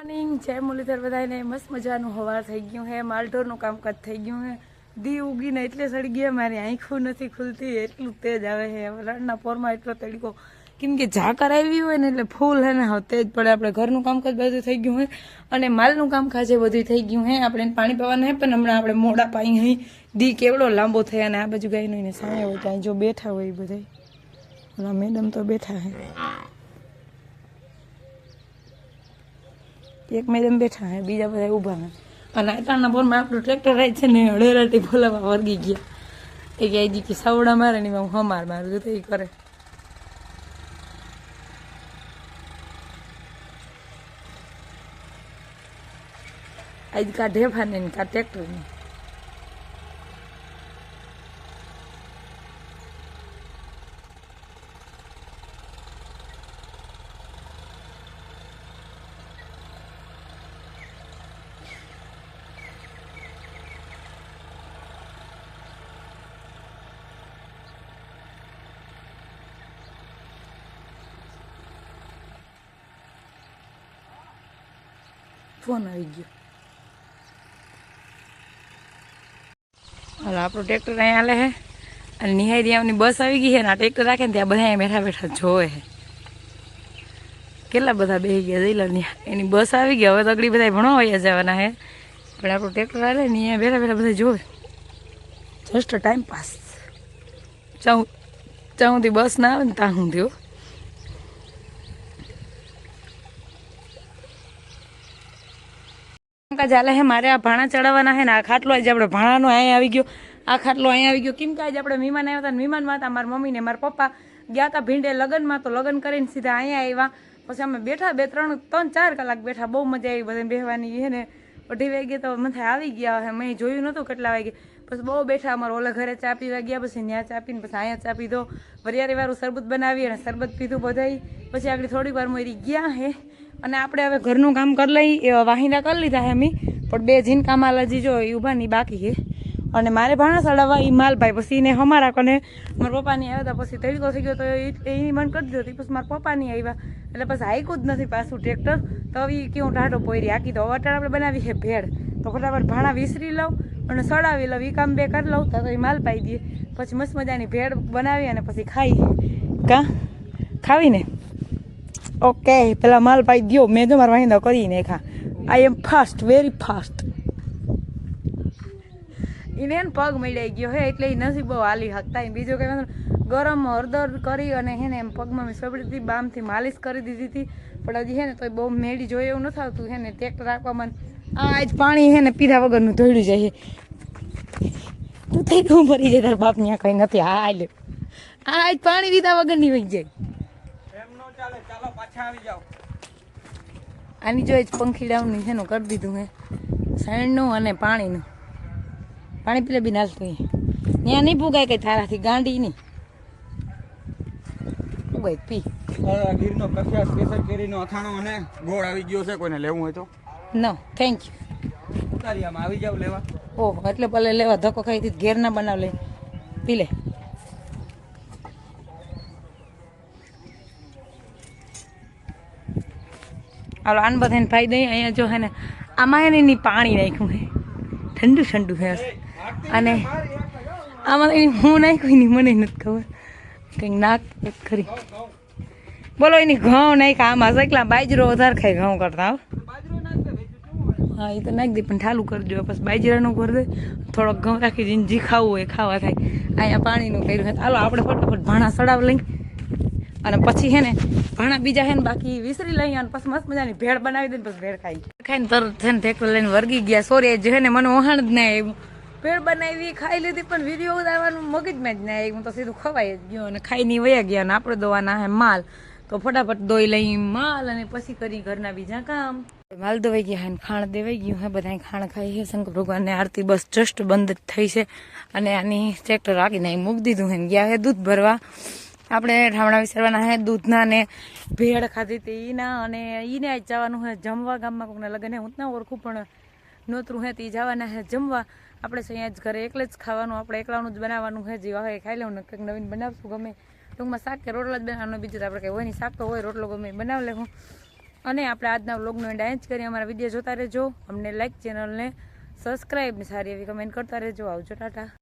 Morning જય મુરલીધર બધાને મસ્ત મજાનું હવાર થઈ ગયું હે. માલઢોરનું કામકાજ થઈ ગયું હે. દી ઉગીને એટલે સડી ગયા મારી આંખો નથી ખુલતી. એટલું તેજ આવે છે રણના પોરમાં એટલો તડકો. કેમ કે ઝાકર આવી હોય ને એટલે ફૂલ હે ને હવે તેજ પડે. આપણે ઘરનું કામકાજ બધું થઈ ગયું હે. અને માલનું કામકાજ એ બધું થઈ ગયું હે. આપણે પાણી પીવાનું હે, પણ હમણાં આપણે મોડા પાઈ હઈ. દી કેવડો લાંબો થયા અને આ બાજુ ગાયનો એને સામે હોય ત્યાં જો બેઠા હોય બધા મેડમ તો બેઠા હે. એક મેડમ બેઠા હે, બીજા બધા ઊભા હે. અને આટાના બોરમાં આપણું ટ્રેક્ટર રાઈ છે ને હળેરાટી બોલાવા વર્ગી ગયા. એ કે આજી કે સાવડા મારે ને હું હમાર મારું તો એ કરે. આજ કા ઢેફા ને કા ટ્રેક્ટર ફોન આવી ગયો. હાલો, આપણું ટ્રેક્ટર અહીંયા હાલે છે અને નિહાઈ આવની બસ આવી ગઈ છે ને આ ટ્રેક્ટર રાખે ને ત્યાં બધા બેઠા બેઠા જોવે છે કેટલા બધા બેસી ગયા જઈ લો એની બસ આવી ગઈ, હવે તો અગડી બધા ભણવા વયા જવાના છે પણ આપણું ટ્રેક્ટર હાલે ને અહીંયા બેઠા બેઠા બધા જોવે. જસ્ટ ટાઈમ પાસ ચાઉ ચાઉથી બસ ના આવે ને ત્યાં હું. થયો કામકાજ ચાલે હે, મારે આ ભાણા ચડાવવાના હે ને, આ ખાટલો આજે આપણે ભાણાનો અહીંયા આવી ગયો. આ ખાટલો અહીંયા આવી ગયો. કેમ આજે આપણે મહેમાન આવ્યા હતા મહેમાનમાં હતા, મારા મમ્મી ને મારા પપ્પા. ગયા હતા ભીંડે લગ્નમાં, તો લગ્ન કરીને સીધા અહીંયા આવ્યા. પછી અમે બેઠા બે, ત્રણ ત્રણ, ચાર કલાક બેઠા, બહુ મજા આવી બધાને બેહવાની, હે ને. અઢી વાગે તો મથે આવી ગયા, હે, મેં જોયું નહોતું કેટલા વાગે. પછી બહુ બેઠા, અમારે ઓલા ઘરે ચા પીવા ગયા, પછી ત્યાં ચા પીને પછી અહીંયા ચા પીધો. વરિયારી વાળું શરબત બનાવી અને શરબત પીધું બધાય. પછી આગળ થોડીક વાર મરી ગયા, હે. અને આપણે હવે ઘરનું કામ કરી લઈ વાહિના કરી લીધા હે અમે. પણ બે જીન કામાલા હજી જો એ ઊભાની બાકી છે. અને મારે ભાણા સડાવવા એ માલભાઈ પછી એને હમારા કને મારા પપ્પાની આવ્યા હતા પછી તડકો થઈ ગયો તો એ મન કરી દીધો પછી મારા પપ્પાની આવ્યા. એટલે પછી હાઈકું જ નથી પાછું ટ્રેક્ટર. તો હવે કેવું ટાઢો પોયરી આખી તો અટાણ આપણે બનાવી છે ભેળ. તો ફટાફટ ભાણા વિસરી લઉં અને સડાવી લઉં. એ કામ બે કરી લઉં, તો એ માલ પાઈ દઈએ પછી મસ્ત મજાની ભેળ બનાવી અને પછી ખાઈ. કા? ખાવીને? ઓકે પેલા માલ ભાઈ દો મેં તો મારા વાહિંદા કરીને ખા I am fast very fast એને એને પગ મળાઈ ગયો હે એટલે એ નથી બહુ હાલી શકતા બીજો કંઈ વાંધો. ગરમ હળદર કરી અને હે ને એમ પગમાં મેં સબડીથી બામથી માલિશ કરી દીધી હતી પણ હજી હે ને તો બહુ મેળી જોઈએ એવું નથી આવતું હે ને ટ્રેક્ટર રાખવામાં આ આજ પાણી હે ને પીધા વગરનું ધોઈડું જાય તું થઈ ગયું ભરી જાય તારા બાપ ત્યાં કંઈ નથી હાલ આ આજ પાણી પીધા વગરની વહી જાય ચાલે ચાલો પાછા આવી જાઓ. આની જો પંખી ડાઉનની છે કરી દીધું હે. સાઈડનું અને પાણીનું. પાણી પીલે બી નાલતું ત્યાં નહીં પુગાય કઈ થારાથી ગાંડી નહીં. પુગાય પી. ગીરનો પ્રખ્યાત કેસર કેરીનો અથાણો અને ગોળ આવી ગયો છે કોઈને લેવું હોય તો. નો થેન્ક યુ આમાં આવી જાવ લેવા. ઓહ એટલે ભલે લેવા ધક્કો ખાઈ ઘેર ના બનાવ લે. પી લે. હાલો, આન બધાને ફાઈ ઈ અહીંયા જો હે ને, આમાં એને એની પાણી નાખ્યું હે. ઠંડુ ઠંડુ હે. અને આમાં એની હું નાખ્યું એની મને નથી ખબર. કંઈક નાક ખરી. બોલો, એની ઘઉં નાખ્યા. આમાં સકલા બાજરો વધારે ખાય ઘઉં કરતા, હો. એ તો નાખી દે, પણ ઠાલું કરજો. પછી બાજરાનું કરી દે. થોડોક ઘઉં રાખી દઈને ખાવું હોય ખાવા થાય. અહીંયા પાણીનું કર્યું હાલો, આપણે ફટાફટ ભાણા સડાવ લઈ અને પછી હે ને ભાણા બીજા હે ને બાકી વિસરી લઈ અને પછી મસ્ત મજાની ભેળ બનાવી દે ને પછી ભેળ ખાઈ. ખાઈને તરત છે ને ટ્રેક્ટર લઈને વર્ગી ગયા. સોરી જે હે ને મને વહાણ જ ના આવ્યું ભેળ બનાવી, ખાઈ લીધી, પણ વીડિયો ઉતારવાનું મગજમાં જ ના આવ્યું તો સીધું ખવાઈ જ ગયો અને ખાઈને વયા ગયા અને આપણે દોવાના હે માલ. તો ફટાફટ દોઈ લઈ માલ અને પછી કરી ઘરના બીજા કામ. માલ દવાઈ ગયા અને ખાણ દેવાઈ ગયું હે બધા ખાણ ખાઈ છે શંકર ભગવાનને આરતી બસ જસ્ટ બંધ થઈ છે. અને આની ટ્રેક્ટર આગી નાખી મૂકી દીધું હે ગયા હે દૂધ ભરવા. આપણે ઠામણા વિસરવાના હે, દૂધના ને ભેળ ખાધી હતી ઈના અને ઈને આજ જવાનું હે જમવા ગામમાં કોકને લગન હે, હું જ ના ઓળખું, પણ નોતરું હે, તે જવાના હે જમવા. આપણે અહીંયા જ ઘરે એકલે જ ખાવાનું, આપણે એકલાનું જ બનાવવાનું હે, જે હોય ખાઈ લેવું કંઈક નવીન બનાવશું ગમે. ટૂંકમાં શાક કે રોટલા જ બનાવવાનું બીજું આપણે કંઈ હોય નહીં, શાક તો હોય, રોટલો ગમે બનાવી લેવું. અને આપણે આજના વ્લોગનો એન્ડ અહીં કરી અમારા વીડિયો જોતા રહેજો. અમને લાઈક ચેનલને સબસ્ક્રાઈબ સારી એવી કમેન્ટ કરતા રહેજો. આવજો, ટાટા.